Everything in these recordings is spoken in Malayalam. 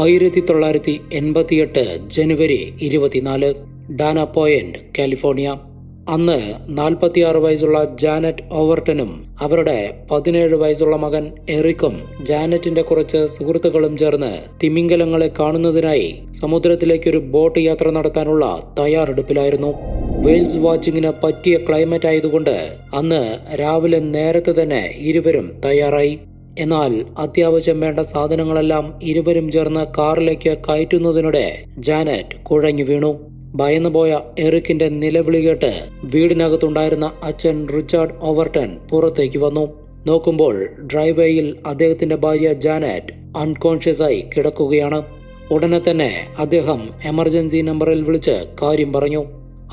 ആയിരത്തി തൊള്ളായിരത്തി എൺപത്തിയെട്ട് ജനുവരി ഇരുപത്തിനാല് ഡാന പോയിന്റ് കാലിഫോർണിയ. അന്ന് നാൽപ്പത്തിയാറ് വയസ്സുള്ള ജാനറ്റ് ഓവർട്ടനും അവരുടെ പതിനേഴ് വയസ്സുള്ള മകൻ എറിക്കും ജാനറ്റിന്റെ കുറച്ച് സുഹൃത്തുക്കളും ചേർന്ന് തിമിംഗലങ്ങളെ കാണുന്നതിനായി സമുദ്രത്തിലേക്കൊരു ബോട്ട് യാത്ര നടത്താനുള്ള തയ്യാറെടുപ്പിലായിരുന്നു. വെയിൽസ് വാച്ചിങ്ങിന് പറ്റിയ ക്ലൈമറ്റ് ആയതുകൊണ്ട് അന്ന് രാവിലെ നേരത്തെ തന്നെ ഇരുവരും തയ്യാറായി. എന്നാൽ അത്യാവശ്യം വേണ്ട സാധനങ്ങളെല്ലാം ഇരുവരും ചേർന്ന് കാറിലേക്ക് കയറ്റുന്നതിനിടെ ജാനറ്റ് കുഴഞ്ഞു വീണു. ഭയന്നുപോയ എറിക്കിന്റെ നിലവിളി കേട്ട് വീടിനകത്തുണ്ടായിരുന്ന അച്ഛൻ റിച്ചാർഡ് ഓവർട്ടൺ പുറത്തേക്ക് വന്നു. നോക്കുമ്പോൾ ഡ്രൈവേയിൽ അദ്ദേഹത്തിന്റെ ഭാര്യ ജാനറ്റ് അൺകോൺഷ്യസ് ആയി കിടക്കുകയാണ്. ഉടനെ തന്നെ അദ്ദേഹം എമർജൻസി നമ്പറിൽ വിളിച്ച് കാര്യം പറഞ്ഞു.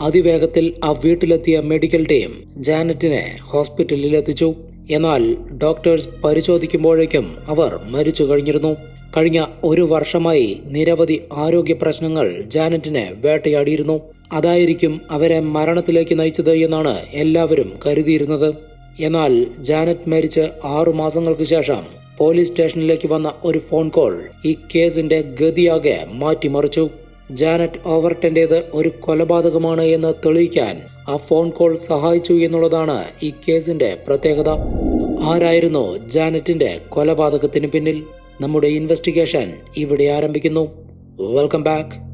അതിവേഗത്തിൽ ആ വീട്ടിലെത്തിയ മെഡിക്കൽ ടീം ജാനറ്റിനെ ഹോസ്പിറ്റലിൽ എത്തിച്ചു എന്നാൽ ഡോക്ടേഴ്സ് പരിശോധിക്കുമ്പോഴേക്കും അവർ മരിച്ചു കഴിഞ്ഞിരുന്നു. കഴിഞ്ഞ ഒരു വർഷമായി നിരവധി ആരോഗ്യ പ്രശ്നങ്ങൾ ജാനറ്റിനെ വേട്ടയാടിയിരുന്നു. അതായിരിക്കും അവരെ മരണത്തിലേക്ക് നയിച്ചത് എന്നാണ് എല്ലാവരും കരുതിയിരുന്നത്. എന്നാൽ ജാനറ്റ് മരിച്ച് ആറു മാസങ്ങൾക്ക് ശേഷം പോലീസ് സ്റ്റേഷനിലേക്ക് വന്ന ഒരു ഫോൺ കോൾ ഈ കേസിന്റെ ഗതിയാകെ മാറ്റിമറിച്ചു. ജാനറ്റ് ഓവർട്ടന്റേത് ഒരു കൊലപാതകമാണ് എന്ന് തെളിയിക്കാൻ ആ ഫോൺ കോൾ സഹായിച്ചു എന്നുള്ളതാണ് ഈ കേസിന്റെ പ്രത്യേകത. ആരായിരുന്നു ജാനറ്റിന്റെ കൊലപാതകത്തിന് പിന്നിൽ? നമ്മുടെ ഇൻവെസ്റ്റിഗേഷൻ ഇവിടെ ആരംഭിക്കുന്നു. വെൽക്കം ബാക്ക്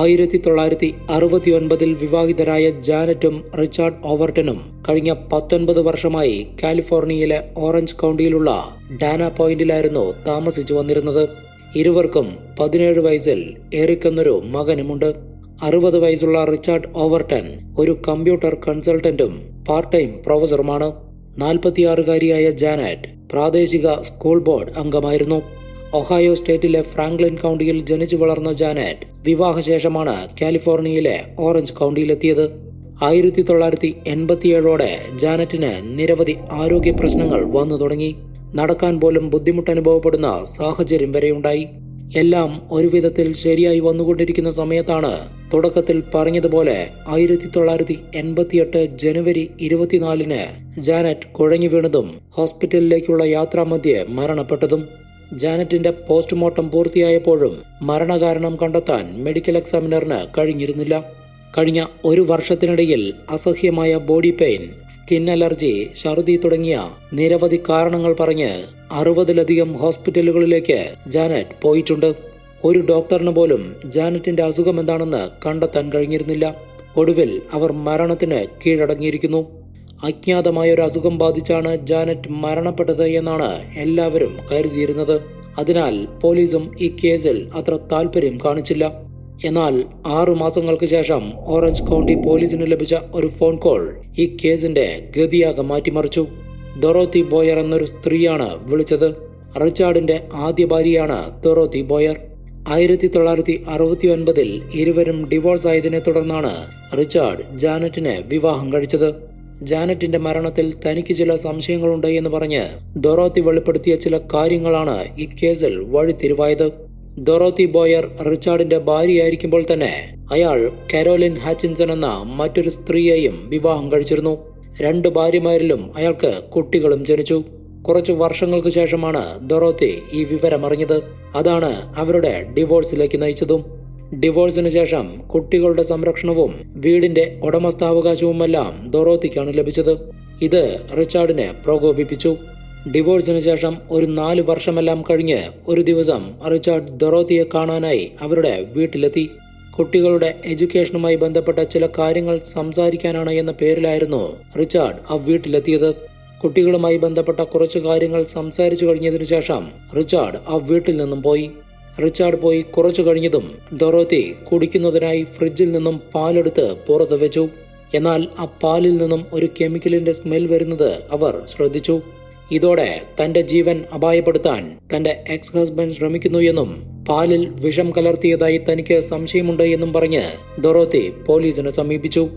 ആയിരത്തി തൊള്ളായിരത്തി അറുപത്തി ഒൻപതിൽ വിവാഹിതരായ ജാനറ്റും റിച്ചാർഡ് ഓവർട്ടനും കഴിഞ്ഞ പത്തൊൻപത് വർഷമായി കാലിഫോർണിയയിലെ ഓറഞ്ച് കൗണ്ടിയിലുള്ള ഡാന പോയിന്റിലായിരുന്നു താമസിച്ചു വന്നിരുന്നത്. ഇരുവർക്കും പതിനേഴ് വയസ്സിൽ എറിക് എന്നൊരു മകനുമുണ്ട്. അറുപത് വയസ്സുള്ള റിച്ചാർഡ് ഓവർട്ടൻ ഒരു കമ്പ്യൂട്ടർ കൺസൾട്ടന്റും പാർട്ട് ടൈം പ്രൊഫസറുമാണ്. നാൽപ്പത്തിയാറുകാരിയായ ജാനറ്റ് പ്രാദേശിക സ്കൂൾ ബോർഡ് അംഗമായിരുന്നു. ഒഹായോ സ്റ്റേറ്റിലെ ഫ്രാങ്ക്ലിൻ കൗണ്ടിയിൽ ജനിച്ചു വളർന്ന ജാനറ്റ് വിവാഹശേഷമാണ് കാലിഫോർണിയയിലെ ഓറഞ്ച് കൗണ്ടിയിലെത്തിയത്. ആയിരത്തി തൊള്ളായിരത്തി എൺപത്തിയേഴോടെ ജാനറ്റിന് നിരവധി ആരോഗ്യ പ്രശ്നങ്ങൾ വന്നു തുടങ്ങി. നടക്കാൻ പോലും ബുദ്ധിമുട്ട് അനുഭവപ്പെടുന്ന സാഹചര്യം വരെയുണ്ടായി. എല്ലാം ഒരുവിധത്തിൽ ശരിയായി വന്നുകൊണ്ടിരിക്കുന്ന സമയത്താണ് തുടക്കത്തിൽ പറഞ്ഞതുപോലെ ആയിരത്തി തൊള്ളായിരത്തി എൺപത്തിയെട്ട് ജനുവരി ഇരുപത്തിനാലിന് ജാനറ്റ് കുഴഞ്ഞു വീണതും ഹോസ്പിറ്റലിലേക്കുള്ള യാത്രാമധ്യേ മരണപ്പെട്ടതും. ജാനറ്റിന്റെ പോസ്റ്റ്മോർട്ടം പൂർത്തിയായപ്പോഴും മരണകാരണം കണ്ടെത്താൻ മെഡിക്കൽ എക്സാമിനറിന് കഴിഞ്ഞിരുന്നില്ല. കഴിഞ്ഞ ഒരു വർഷത്തിനിടയിൽ അസഹ്യമായ ബോഡി പെയിൻ സ്കിൻ അലർജി ഛർദി തുടങ്ങിയ നിരവധി കാരണങ്ങൾ പറഞ്ഞ് അറുപതിലധികം ഹോസ്പിറ്റലുകളിലേക്ക് ജാനറ്റ് പോയിട്ടുണ്ട്. ഒരു ഡോക്ടറിന് പോലും ജാനറ്റിന്റെ അസുഖം എന്താണെന്ന് കണ്ടെത്താൻ കഴിഞ്ഞിരുന്നില്ല. ഒടുവിൽ അവർ മരണത്തിന് കീഴടങ്ങിയിരിക്കുന്നു. അജ്ഞാതമായ ഒരു അസുഖം ബാധിച്ചാണ് ജാനറ്റ് മരണപ്പെട്ടത് എന്നാണ് എല്ലാവരും കരുതിയിരുന്നത്. അതിനാൽ പോലീസും ഈ കേസിൽ അത്ര താല്പര്യം കാണിച്ചില്ല. എന്നാൽ ആറു മാസങ്ങൾക്ക് ശേഷം ഓറഞ്ച് കൗണ്ടി പോലീസിന് ലഭിച്ച ഒരു ഫോൺ കോൾ ഈ കേസിന്റെ ഗതിയാകെ മാറ്റിമറിച്ചു. ദൊറോത്തി ബോയർ എന്നൊരു സ്ത്രീയാണ് വിളിച്ചത്. റിച്ചാർഡിന്റെ ആദ്യ ഭാര്യയാണ് ദൊറോത്തി ബോയർ. ആയിരത്തി തൊള്ളായിരത്തി അറുപത്തി ഒൻപതിൽ ഇരുവരും ഡിവോഴ്സ് ആയതിനെ തുടർന്നാണ് റിച്ചാർഡ് ജാനറ്റിനെ വിവാഹം കഴിച്ചത്. ജാനറ്റിന്റെ മരണത്തിൽ തനിക്ക് ചില സംശയങ്ങളുണ്ട് എന്ന് പറഞ്ഞ് ദൊറോത്തി വെളിപ്പെടുത്തിയ ചില കാര്യങ്ങളാണ് ഈ കേസിൽ വഴിത്തിരിവായത്. ദൊറോത്തി ബോയർ റിച്ചാർഡിന്റെ ഭാര്യയായിരിക്കുമ്പോൾ തന്നെ അയാൾ കരോലിൻ ഹാച്ചിൻസൺ എന്ന മറ്റൊരു സ്ത്രീയെയും വിവാഹം കഴിച്ചിരുന്നു. രണ്ട് ഭാര്യമാരിലും അയാൾക്ക് കുട്ടികളും ജനിച്ചു. കുറച്ച് വർഷങ്ങൾക്ക് ശേഷമാണ് ദൊറോത്തി ഈ വിവരം അറിഞ്ഞത് അതാണ് അവരുടെ ഡിവോഴ്സിലേക്ക് നയിച്ചതും. ഡിവോഴ്സിന് ശേഷം കുട്ടികളുടെ സംരക്ഷണവും വീടിന്റെ ഉടമസ്ഥാവകാശവുമെല്ലാം ദൊറോത്തിക്കാണ് ലഭിച്ചത്. ഇത് റിച്ചാർഡിനെ പ്രകോപിപ്പിച്ചു. ഡിവോഴ്സിന് ശേഷം ഒരു നാല് വർഷമെല്ലാം കഴിഞ്ഞ് ഒരു ദിവസം റിച്ചാർഡ് ദൊറോത്തിയെ കാണാനായി അവരുടെ വീട്ടിലെത്തി. കുട്ടികളുടെ എഡ്യൂക്കേഷനുമായി ബന്ധപ്പെട്ട ചില കാര്യങ്ങൾ സംസാരിക്കാനാണ് എന്ന പേരിലായിരുന്നു റിച്ചാർഡ് ആ വീട്ടിലെത്തിയത്. കുട്ടികളുമായി ബന്ധപ്പെട്ട കുറച്ച് കാര്യങ്ങൾ സംസാരിച്ചു കഴിഞ്ഞതിനു ശേഷം റിച്ചാർഡ് ആ വീട്ടിൽ നിന്നും പോയി. റിച്ചാർഡ് പോയി കുറച്ചു കഴിഞ്ഞതും ഡൊറോത്തി കുടിക്കുന്നതിനായി ഫ്രിഡ്ജിൽ നിന്നും പാലെടുത്ത് പുറത്ത് വെച്ചു. എന്നാൽ ആ പാലിൽ നിന്നും ഒരു കെമിക്കലിന്റെ സ്മെൽ വരുന്നത് അവർ ശ്രദ്ധിച്ചു. ഇതോടെ തന്റെ ജീവൻ അപായപ്പെടുത്താൻ തന്റെ എക്സ് ഹസ്ബൻഡ് ശ്രമിക്കുന്നു എന്നും പാലിൽ വിഷം കലർത്തിയതായി തനിക്ക് സംശയമുണ്ട് എന്നും പറഞ്ഞ് ദൊറോത്തി പോലീസിനെ സമീപിച്ചു.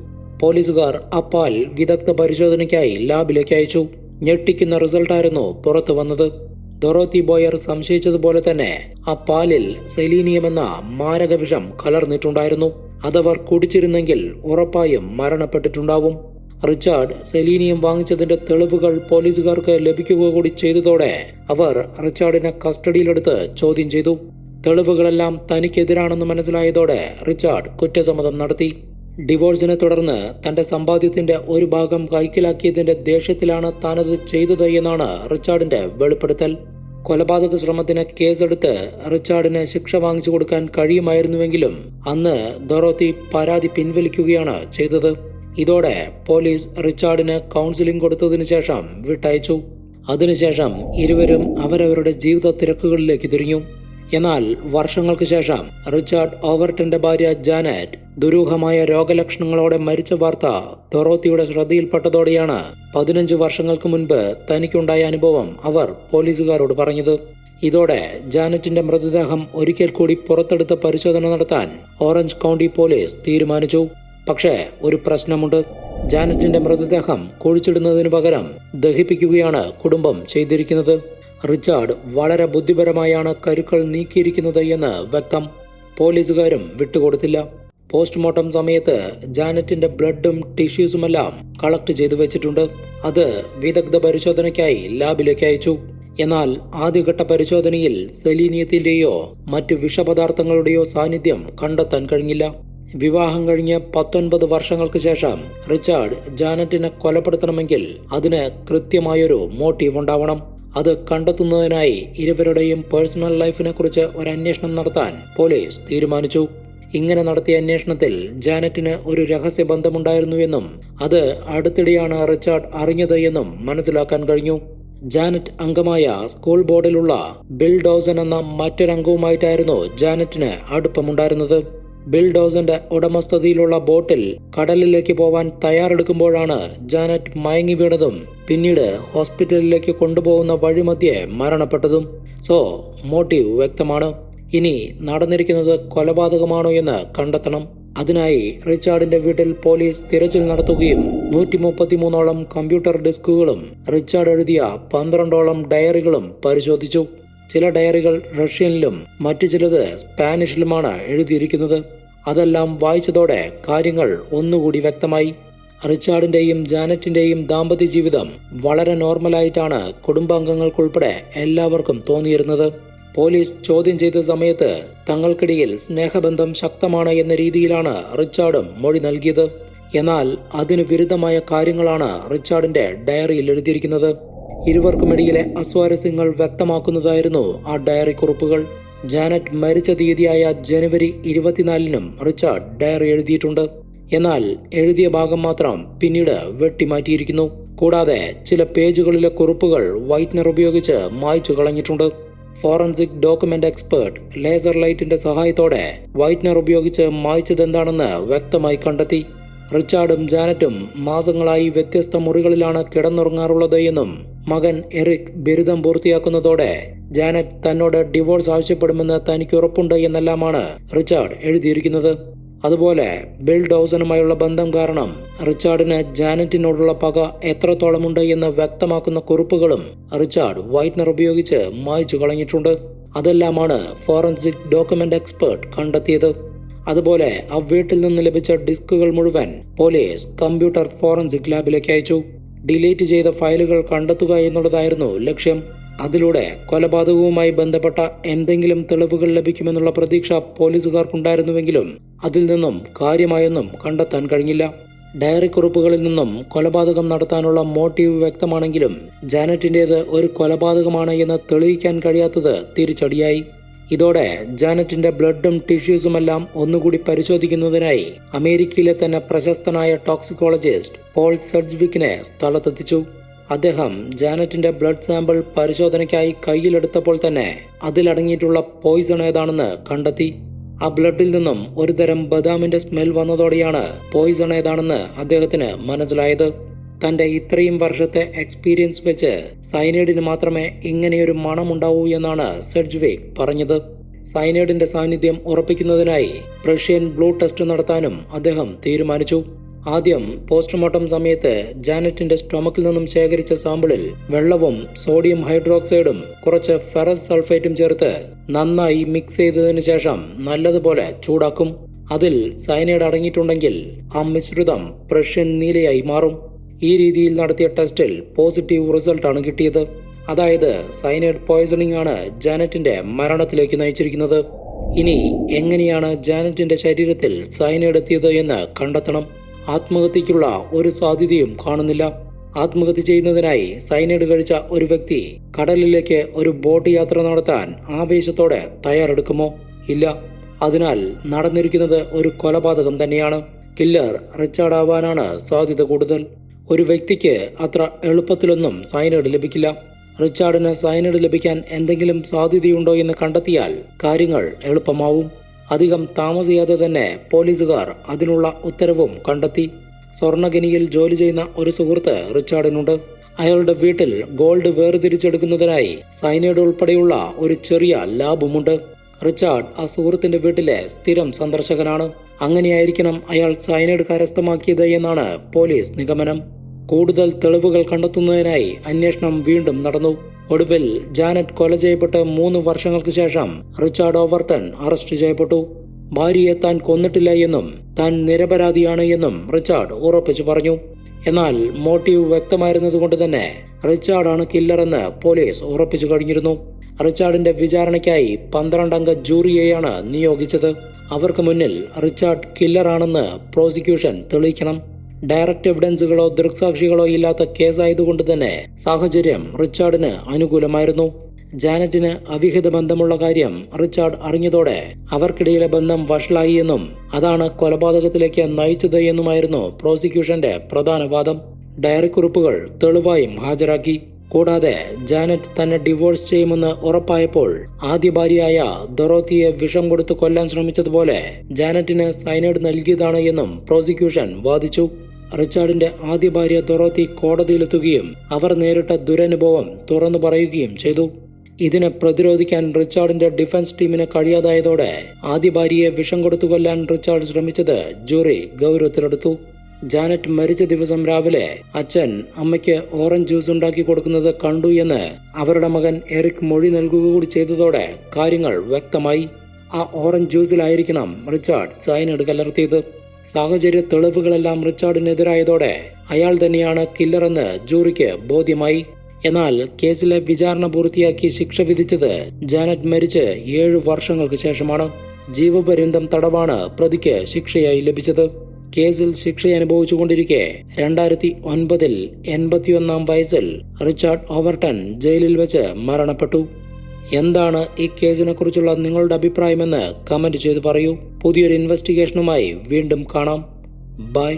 പോലീസുകാർ ആ പാൽ വിദഗ്ധ പരിശോധനയ്ക്കായി ലാബിലേക്ക് അയച്ചു. ഞെട്ടിക്കുന്ന റിസൾട്ടായിരുന്നു പുറത്തു വന്നത്. ഡൊറോത്തി ബോയർ സംശയിച്ചതുപോലെ തന്നെ ആ പാലിൽ സെലീനിയം എന്ന മാരകവിഷം കലർന്നിട്ടുണ്ടായിരുന്നു. അതവർ കുടിച്ചിരുന്നെങ്കിൽ ഉറപ്പായും മരണപ്പെട്ടിട്ടുണ്ടാവും. റിച്ചാർഡ് സെലീനിയം വാങ്ങിച്ചതിന്റെ തെളിവുകൾ പോലീസുകാർക്ക് ലഭിക്കുക കൂടി ചെയ്തതോടെ അവർ റിച്ചാർഡിനെ കസ്റ്റഡിയിലെടുത്ത് ചോദ്യം ചെയ്തു. തെളിവുകളെല്ലാം തനിക്കെതിരാണെന്ന് മനസ്സിലായതോടെ റിച്ചാർഡ് കുറ്റസമ്മതം നടത്തി. ഡിവോഴ്സിനെ തുടർന്ന് തന്റെ സമ്പാദ്യത്തിന്റെ ഒരു ഭാഗം കൈക്കലാക്കിയതിന്റെ ദേഷ്യത്തിലാണ് താനത് ചെയ്തത് എന്നാണ് റിച്ചാർഡിന്റെ വെളിപ്പെടുത്തൽ. കൊലപാതക ശ്രമത്തിന് കേസെടുത്ത് റിച്ചാർഡിന് ശിക്ഷ വാങ്ങിച്ചു കൊടുക്കാൻ കഴിയുമായിരുന്നുവെങ്കിലും അന്ന് ദൊറോത്തി പരാതി പിൻവലിക്കുകയാണ് ചെയ്തത്. ഇതോടെ പോലീസ് റിച്ചാർഡിന് കൗൺസിലിംഗ് കൊടുത്തതിനു ശേഷം വിട്ടയച്ചു. അതിനുശേഷം ഇരുവരും അവരവരുടെ ജീവിത തിരക്കുകളിലേക്ക് തിരിഞ്ഞു. എന്നാൽ വർഷങ്ങൾക്ക് ശേഷം റിച്ചാർഡ് ഓവർട്ടന്റെ ഭാര്യ ജാനറ്റ് ദുരൂഹമായ രോഗലക്ഷണങ്ങളോടെ മരിച്ച വാർത്ത തൊറോത്തിയുടെ ശ്രദ്ധയിൽപ്പെട്ടതോടെയാണ് പതിനഞ്ച് വർഷങ്ങൾക്ക് മുൻപ് തനിക്കുണ്ടായ അനുഭവം അവർ പോലീസുകാരോട് പറഞ്ഞത്. ഇതോടെ ജാനറ്റിന്റെ മൃതദേഹം ഒരിക്കൽ കൂടി പുറത്തെടുത്ത് പരിശോധന നടത്താൻ ഓറഞ്ച് കൗണ്ടി പോലീസ് തീരുമാനിച്ചു. പക്ഷേ ഒരു പ്രശ്നമുണ്ട്. ജാനറ്റിന്റെ മൃതദേഹം കുഴിച്ചിടുന്നതിനു പകരം ദഹിപ്പിക്കുകയാണ് കുടുംബം ചെയ്തിരിക്കുന്നത്. റിച്ചാർഡ് വളരെ ബുദ്ധിപരമായാണ് കരുക്കൾ നീക്കിയിരിക്കുന്നത് എന്ന് വ്യക്തം. പോലീസുകാരും വിട്ടുകൊടുത്തില്ല. പോസ്റ്റ്മോർട്ടം സമയത്ത് ജാനറ്റിന്റെ ബ്ലഡും ടിഷ്യൂസുമെല്ലാം കളക്ട് ചെയ്തു വെച്ചിട്ടുണ്ട്. അത് വിദഗ്ധ പരിശോധനയ്ക്കായി ലാബിലേക്ക് അയച്ചു. എന്നാൽ ആദ്യഘട്ട പരിശോധനയിൽ സെലീനിയത്തിന്റെയോ മറ്റ് വിഷപദാർത്ഥങ്ങളുടെയോ സാന്നിധ്യം കണ്ടെത്താൻ കഴിഞ്ഞില്ല. വിവാഹം കഴിഞ്ഞ് പത്തൊൻപത് വർഷങ്ങൾക്ക് ശേഷം റിച്ചാർഡ് ജാനറ്റിനെ കൊലപ്പെടുത്തണമെങ്കിൽ അതിന് കൃത്യമായൊരു മോട്ടീവ് ഉണ്ടാവണം. അത് കണ്ടെത്തുന്നതിനായി ഇരുവരുടെയും പേഴ്സണൽ ലൈഫിനെ കുറിച്ച് ഒരു അന്വേഷണം നടത്താൻ പോലീസ് തീരുമാനിച്ചു. ഇങ്ങനെ നടത്തിയ അന്വേഷണത്തിൽ ജാനറ്റിന് ഒരു രഹസ്യ ബന്ധമുണ്ടായിരുന്നുവെന്നും അത് അടുത്തിടെയാണ് റിച്ചാർഡ് അറിഞ്ഞത് എന്നും മനസ്സിലാക്കാൻ കഴിഞ്ഞു. ജാനറ്റ് അംഗമായ സ്കൂൾ ബോർഡിലുള്ള ബിൽ ഡോസൻ എന്ന മറ്റൊരംഗവുമായിട്ടായിരുന്നു ജാനറ്റിന് അടുപ്പമുണ്ടായിരുന്നത്. ബിൽ ഡോസന്റെ ഉടമസ്ഥതയിലുള്ള ബോട്ടിൽ കടലിലേക്ക് പോവാൻ തയ്യാറെടുക്കുമ്പോഴാണ് ജാനറ്റ് മയങ്ങി വീണതും പിന്നീട് ഹോസ്പിറ്റലിലേക്ക് കൊണ്ടുപോകുന്ന വഴിമധ്യേ മരണപ്പെട്ടതും. സോ മോട്ടീവ് വ്യക്തമാണ്. ഇനി നടന്നിരിക്കുന്നത് കൊലപാതകമാണോ എന്ന് കണ്ടെത്തണം. അതിനായി റിച്ചാർഡിന്റെ വീട്ടിൽ പോലീസ് തിരച്ചിൽ നടത്തുകയും നൂറ്റി മുപ്പത്തിമൂന്നോളം കമ്പ്യൂട്ടർ ഡിസ്കുകളും റിച്ചാർഡ് എഴുതിയ പന്ത്രണ്ടോളം ഡയറികളും പരിശോധിച്ചു. ചില ഡയറികൾ റഷ്യനിലും മറ്റു ചിലത് സ്പാനിഷിലുമാണ് എഴുതിയിരിക്കുന്നത്. അതെല്ലാം വായിച്ചതോടെ കാര്യങ്ങൾ ഒന്നുകൂടി വ്യക്തമായി. റിച്ചാർഡിന്റെയും ജാനറ്റിന്റെയും ദാമ്പത്യ ജീവിതം വളരെ നോർമലായിട്ടാണ് കുടുംബാംഗങ്ങൾക്കുൾപ്പെടെ എല്ലാവർക്കും തോന്നിയിരുന്നത്. പോലീസ് ചോദ്യം ചെയ്ത സമയത്ത് തങ്ങൾക്കിടയിൽ സ്നേഹബന്ധം ശക്തമാണ് എന്ന രീതിയിലാണ് റിച്ചാർഡും മൊഴി നൽകിയത്. എന്നാൽ അതിനു വിരുദ്ധമായ കാര്യങ്ങളാണ് റിച്ചാർഡിന്റെ ഡയറിയിൽ എഴുതിയിരിക്കുന്നത്. ഇരുവർക്കുമിടയിലെ അസ്വാരസ്യങ്ങൾ വ്യക്തമാക്കുന്നതായിരുന്നു ആ ഡയറി കുറിപ്പുകൾ. ജാനറ്റ് മരിച്ച തീയതിയായ ജനുവരി ഇരുപത്തിനാലിനും റിച്ചാർഡ് ഡയറി എഴുതിയിട്ടുണ്ട്. എന്നാൽ എഴുതിയ ഭാഗം മാത്രം പിന്നീട് വെട്ടിമാറ്റിയിരിക്കുന്നു. കൂടാതെ ചില പേജുകളിലെ കുറിപ്പുകൾ വൈറ്റ്നർ ഉപയോഗിച്ച് മായ്ച്ചു കളഞ്ഞിട്ടുണ്ട്. ഫോറൻസിക് ഡോക്യുമെന്റ് എക്സ്പേർട്ട് ലേസർ ലൈറ്റിന്റെ സഹായത്തോടെ വൈറ്റ്നർ ഉപയോഗിച്ച് മായ്ച്ചതെന്താണെന്ന് വ്യക്തമായി കണ്ടെത്തി. റിച്ചാർഡും ജാനറ്റും മാസങ്ങളായി വ്യത്യസ്ത മുറികളിലാണ് കിടന്നുറങ്ങാറുള്ളത് എന്നും മകൻ എറിക് ബിരുദം പൂർത്തിയാക്കുന്നതോടെ ജാനറ്റ് തന്നോട് ഡിവോഴ്സ് ആവശ്യപ്പെടുമെന്ന് തനിക്ക് ഉറപ്പുണ്ട് എന്നെല്ലാമാണ് റിച്ചാർഡ് എഴുതിയിരിക്കുന്നത്. അതുപോലെ ബിൽ ഡൗസനുമായുള്ള ബന്ധം കാരണം റിച്ചാർഡിന് ജാനറ്റിനോടുള്ള പക എത്രത്തോളമുണ്ട് എന്ന് വ്യക്തമാക്കുന്ന കുറിപ്പുകളും റിച്ചാർഡ് വൈറ്റ്നർ ഉപയോഗിച്ച് മായ്ച്ചു കളഞ്ഞിട്ടുണ്ട്. അതെല്ലാമാണ് ഫോറൻസിക് ഡോക്യുമെന്റ് എക്സ്പേർട്ട് കണ്ടെത്തിയത്. അതുപോലെ ആ വീട്ടിൽ നിന്ന് ലഭിച്ച ഡിസ്കുകൾ മുഴുവൻ പോലീസ് കമ്പ്യൂട്ടർ ഫോറൻസിക് ലാബിലേക്ക് അയച്ചു. ഡിലീറ്റ് ചെയ്ത ഫയലുകൾ കണ്ടെത്തുക എന്നുള്ളതായിരുന്നു ലക്ഷ്യം. അതിലൂടെ കൊലപാതകവുമായി ബന്ധപ്പെട്ട എന്തെങ്കിലും തെളിവുകൾ ലഭിക്കുമെന്നുള്ള പ്രതീക്ഷ പോലീസുകാർക്കുണ്ടായിരുന്നുവെങ്കിലും അതിൽ നിന്നും കാര്യമായൊന്നും കണ്ടെത്താൻ കഴിഞ്ഞില്ല. ഡയറി കുറിപ്പുകളിൽ നിന്നും കൊലപാതകം നടത്താനുള്ള മോട്ടീവ് വ്യക്തമാണെങ്കിലും ജാനറ്റിന്റേത് ഒരു കൊലപാതകമാണ് എന്ന് തെളിയിക്കാൻ കഴിയാത്തത് തിരിച്ചടിയായി. ഇതോടെ ജാനറ്റിന്റെ ബ്ലഡും ടിഷ്യൂസുമെല്ലാം ഒന്നുകൂടി പരിശോധിക്കുന്നതിനായി അമേരിക്കയിലെ തന്നെ പ്രശസ്തനായ ടോക്സിക്കോളജിസ്റ്റ് പോൾ സെഡ്ജ്വിക്കിനെ സ്ഥലത്തെത്തിച്ചു. അദ്ദേഹം ജാനറ്റിന്റെ ബ്ലഡ് സാമ്പിൾ പരിശോധനയ്ക്കായി കയ്യിലെടുത്തപ്പോൾ തന്നെ അതിലടങ്ങിയിട്ടുള്ള പോയിസൺ ഏതാണെന്ന് കണ്ടെത്തി. ആ ബ്ലഡിൽ നിന്നും ഒരുതരം ബദാമിന്റെ സ്മെൽ വന്നതോടെയാണ് പോയിസൺ ഏതാണെന്ന് അദ്ദേഹത്തിന് മനസ്സിലായത്. തന്റെ ഇത്രയും വർഷത്തെ എക്സ്പീരിയൻസ് വെച്ച് സൈനൈഡിന് മാത്രമേ ഇങ്ങനെയൊരു മണമുണ്ടാവൂ എന്നാണ് സെഡ്ജ്വേക് പറഞ്ഞത്. സൈനൈഡിന്റെ സാന്നിധ്യം ഉറപ്പിക്കുന്നതിനായി പ്രഷ്യൻ ബ്ലൂ ടെസ്റ്റ് നടത്താനും അദ്ദേഹം തീരുമാനിച്ചു. ആദ്യം പോസ്റ്റ്മോർട്ടം സമയത്ത് ജാനറ്റിന്റെ സ്റ്റൊമക്കിൽ നിന്നും ശേഖരിച്ച സാമ്പിളിൽ വെള്ളവും സോഡിയം ഹൈഡ്രോക്സൈഡും കുറച്ച് ഫെറസ് സൾഫേറ്റും ചേർത്ത് നന്നായി മിക്സ് ചെയ്തതിനു ശേഷം നല്ലതുപോലെ ചൂടാക്കും. അതിൽ സയനൈഡ് അടങ്ങിയിട്ടുണ്ടെങ്കിൽ ആ മിശ്രിതം പ്രഷ്യൻ നീലയായി മാറും. ഈ രീതിയിൽ നടത്തിയ ടെസ്റ്റിൽ പോസിറ്റീവ് റിസൾട്ടാണ് കിട്ടിയത്. അതായത് സൈനൈഡ് പോയ്സണിംഗ് ആണ് ജാനറ്റിന്റെ മരണത്തിലേക്ക് നയിച്ചിരിക്കുന്നത്. ഇനി എങ്ങനെയാണ് ജാനറ്റിന്റെ ശരീരത്തിൽ സൈനൈഡ് എത്തിയത് എന്ന് കണ്ടെത്തണം. ആത്മഹത്യക്കുള്ള ഒരു സാധ്യതയും കാണുന്നില്ല. ആത്മഹത്യ ചെയ്യുന്നതിനായി സൈനൈഡ് കഴിച്ച ഒരു വ്യക്തി കടലിലേക്ക് ഒരു ബോട്ട് യാത്ര നടത്താൻ ആവേശത്തോടെ തയ്യാറെടുക്കുമോ? ഇല്ല. അതിനാൽ നടന്നിരിക്കുന്നത് ഒരു കൊലപാതകം തന്നെയാണ്. കില്ലർ റിച്ചാർഡ് ആവാനാണ് സാധ്യത കൂടുതൽ. ഒരു വ്യക്തിക്ക് അത്ര എളുപ്പത്തിലൊന്നും സൈനൈഡ് ലഭിക്കില്ല. റിച്ചാർഡിന് സൈനൈഡ് ലഭിക്കാൻ എന്തെങ്കിലും സാധ്യതയുണ്ടോ എന്ന് കണ്ടെത്തിയാൽ കാര്യങ്ങൾ എളുപ്പമാവും. അധികം താമസിയാതെ തന്നെ പോലീസുകാർ അതിനുള്ള ഉത്തരവും കണ്ടെത്തി. സ്വർണഗനിയിൽ ജോലി ചെയ്യുന്ന ഒരു സുഹൃത്ത് റിച്ചാർഡിനുണ്ട്. അയാളുടെ വീട്ടിൽ ഗോൾഡ് വേർതിരിച്ചെടുക്കുന്നതിനായി സൈനൈഡ് ഉൾപ്പെടെയുള്ള ഒരു ചെറിയ ലാബുമുണ്ട്. റിച്ചാർഡ് ആ സുഹൃത്തിന്റെ വീട്ടിലെ സ്ഥിരം സന്ദർശകനാണ്. അങ്ങനെയായിരിക്കണം അയാൾ സയനൈഡ് കരസ്ഥമാക്കിയത് എന്നാണ് പോലീസ് നിഗമനം. കൂടുതൽ തെളിവുകൾ കണ്ടെത്തുന്നതിനായി അന്വേഷണം വീണ്ടും നടന്നു. ഒടുവിൽ ജാനറ്റ് കൊല ചെയ്യപ്പെട്ട് മൂന്ന് വർഷങ്ങൾക്ക് ശേഷം റിച്ചാർഡ് ഓവർട്ടൺ അറസ്റ്റ് ചെയ്യപ്പെട്ടു. ഭാര്യയെ താൻ കൊന്നിട്ടില്ല എന്നും താൻ നിരപരാധിയാണ് എന്നും റിച്ചാർഡ് ഉറപ്പിച്ചു പറഞ്ഞു. എന്നാൽ മോട്ടീവ് വ്യക്തമായിരുന്നതുകൊണ്ട് തന്നെ റിച്ചാർഡാണ് കില്ലറെന്ന് പോലീസ് ഉറപ്പിച്ചു കഴിഞ്ഞിരുന്നു. റിച്ചാർഡിന്റെ വിചാരണയ്ക്കായി പന്ത്രണ്ടംഗ ജൂറിയെയാണ് നിയോഗിച്ചത്. അവർക്ക് മുന്നിൽ റിച്ചാർഡ് കില്ലറാണെന്ന് പ്രോസിക്യൂഷൻ തെളിയിക്കണം. ഡയറക്റ്റ് എവിഡൻസുകളോ ദൃക്സാക്ഷികളോ ഇല്ലാത്ത കേസായതുകൊണ്ട് തന്നെ സാഹചര്യം റിച്ചാർഡിന് അനുകൂലമായിരുന്നു. ജാനറ്റിന് അവിഹിത ബന്ധമുള്ള കാര്യം റിച്ചാർഡ് അറിഞ്ഞതോടെ അവർക്കിടയിലെ ബന്ധം വഷളായി എന്നും അതാണ് കൊലപാതകത്തിലേക്ക് നയിച്ചത് എന്നുമായിരുന്നു പ്രോസിക്യൂഷന്റെ പ്രധാന വാദം. ഡയറി കുറിപ്പുകൾ തെളിവായും ഹാജരാക്കി. കൂടാതെ ജാനറ്റ് തന്നെ ഡിവോഴ്സ് ചെയ്യുമെന്ന് ഉറപ്പായപ്പോൾ ആദ്യ ഭാര്യയായ ദൊറോത്തിയെ വിഷം കൊടുത്ത് കൊല്ലാൻ ശ്രമിച്ചതുപോലെ ജാനറ്റിന് സൈനൈഡ് നൽകിയതാണ് എന്നും പ്രോസിക്യൂഷൻ വാദിച്ചു. റിച്ചാർഡിന്റെ ആദ്യ ഭാര്യ ദൊറോത്തി കോടതിയിലെത്തുകയും അവർ നേരിട്ട ദുരനുഭവം തുറന്നു പറയുകയും ചെയ്തു. ഇതിനെ പ്രതിരോധിക്കാൻ റിച്ചാർഡിന്റെ ഡിഫൻസ് ടീമിന് കഴിയാതായതോടെ ആദ്യ ഭാര്യയെ വിഷം കൊടുത്തു കൊല്ലാൻ റിച്ചാർഡ് ശ്രമിച്ചത് ജൂറി ഗൗരവത്തിലെടുത്തു. ജാനറ്റ് മരിച്ച ദിവസം രാവിലെ അച്ഛൻ അമ്മയ്ക്ക് ഓറഞ്ച് ജ്യൂസ് ഉണ്ടാക്കി കൊടുക്കുന്നത് കണ്ടു എന്ന് അവരുടെ മകൻ എറിക് മൊഴി നൽകുക കൂടി ചെയ്തതോടെ കാര്യങ്ങൾ വ്യക്തമായി. ആ ഓറഞ്ച് ജ്യൂസിലായിരിക്കണം റിച്ചാർഡ് സൈനഡ് കലർത്തിയത് സാഹചര്യ തെളിവുകളെല്ലാം റിച്ചാർഡിനെതിരായതോടെ അയാൾ തന്നെയാണ് കില്ലറെന്ന് ജൂറിക്ക് ബോധ്യമായി. എന്നാൽ കേസിലെ വിചാരണ പൂർത്തിയാക്കി ശിക്ഷ വിധിച്ചത് ജാനറ്റ് മരിച്ച് ഏഴു വർഷങ്ങൾക്ക് ശേഷമാണ്. ജീവപര്യന്തം തടവാണ് പ്രതിക്ക് ശിക്ഷയായി ലഭിച്ചത്. കേസിൽ ശിക്ഷ അനുഭവിച്ചുകൊണ്ടിരിക്കെ. രണ്ടായിരത്തി ഒൻപതിൽ എൺപത്തിയൊന്നാം വയസ്സിൽ റിച്ചാർഡ് ഓവർട്ടൺ ജയിലിൽ വെച്ച് മരണപ്പെട്ടു. എന്താണ് ഈ കേസിനെ കുറിച്ചുള്ള നിങ്ങളുടെ അഭിപ്രായമെന്ന് കമന്റ് ചെയ്ത് പറയൂ. പുതിയൊരു ഇൻവെസ്റ്റിഗേഷനുമായി വീണ്ടും കാണാം. ബൈ.